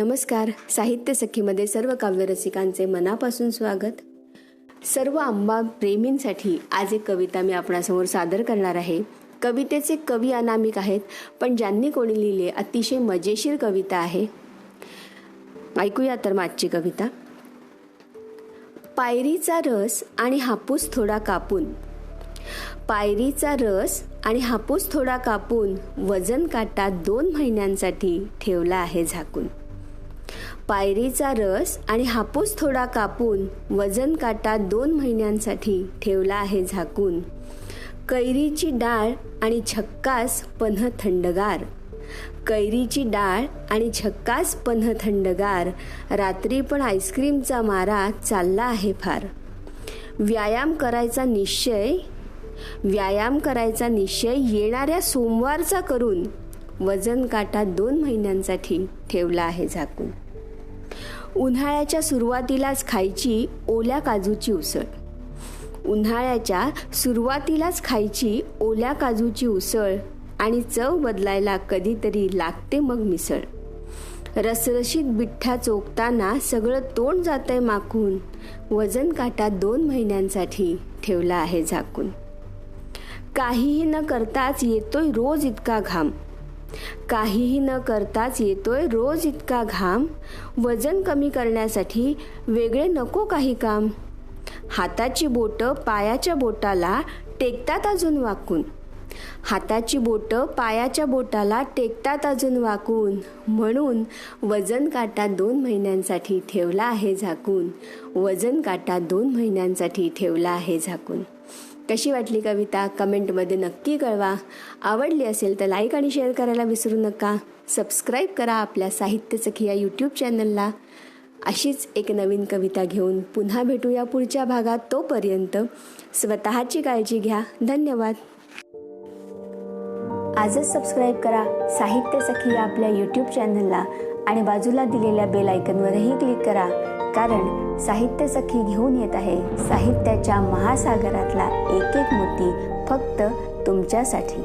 नमस्कार. साहित्य सखीमध्ये सर्व काव्यरसिकांचे मनापासून स्वागत. सर्व आंबा प्रेमींसाठी आज एक कविता मी आपणासमोर सादर करणार आहे. कवितेचे कवी अनामिक आहेत पण ज्यांनी कोणी लिहिले अतिशय मजेशीर कविता आहे. ऐकूया तर मागची कविता. पायरीचा रस आणि हापूस थोडा कापून. पायरीचा रस आणि हापूस थोडा कापून वजन काटा दोन महिन्यांसाठी ठेवला आहे झाकून. पायरीचा रस आणि हापूस थोडा कापून वजन काटा दोन महिन्यांसाठी ठेवला आहे झाकून. कैरीची डाळ आणि छक्कास पन्ह थंडगार. कैरीची डाळ आणि छक्कास पन्ह थंडगार. रात्री पण आईस्क्रीमचा मारा चालला आहे फार. व्यायाम करायचा निश्चय? व्यायाम करायचा निश्चय येणाऱ्या सोमवारचा करून वजन काटा दोन महिन्यांसाठी ठेवला आहे झाकून. उन्हाळ्याच्या सुरुवातीलाच खायची ओल्या काजूची उसळ. उन्हाळ्याच्या सुरुवातीलाच खायची ओल्या काजूची उसळ आणि चव बदलायला कधीतरी लागते मग मिसळ. रसरशीत बिठ्ठा चोखताना सगळं तोंड जातंय माखून. वजन काटा दोन महिन्यांसाठी ठेवला आहे झाकून. काहीही न करताच येतोय रोज इतका घाम. काहीही न करताच येतोय रोज इतका घाम. वजन कमी करण्यासाठी वेगळे नको काही काम. हाताची बोटं पायाच्या बोटाला टेकतात अजून वाकून. हाताची बोटं पायाच्या बोटाला टेकतात अजून वाकून. म्हणून वजन काटा दोन महिन्यांसाठी ठेवला आहे झाकून. वजन काटा दोन महिन्यांसाठी ठेवला आहे झाकून. कशी वाटली कविता? कमेंटमध्ये नक्की कळवा. आवडली असेल तर लाईक आणि शेअर करायला विसरू नका. सबस्क्राईब करा आपल्या साहित्य सखी या यूट्यूब चॅनलला अशीच एक नवीन कविता घेऊन पुन्हा भेटूया पुढच्या भागात तोपर्यंत स्वतःची काळजी घ्या. धन्यवाद. आजच सबस्क्राईब करा साहित्य सखी आपल्या यूट्यूब चॅनलला आणि बाजूला दिलेल्या बेल आयकनवरही क्लिक करा. कारण साहित्य सखी घेऊन येत आहे. साहित्याच्या महासागरातला एक एक मोती फक्त तुमच्यासाठी.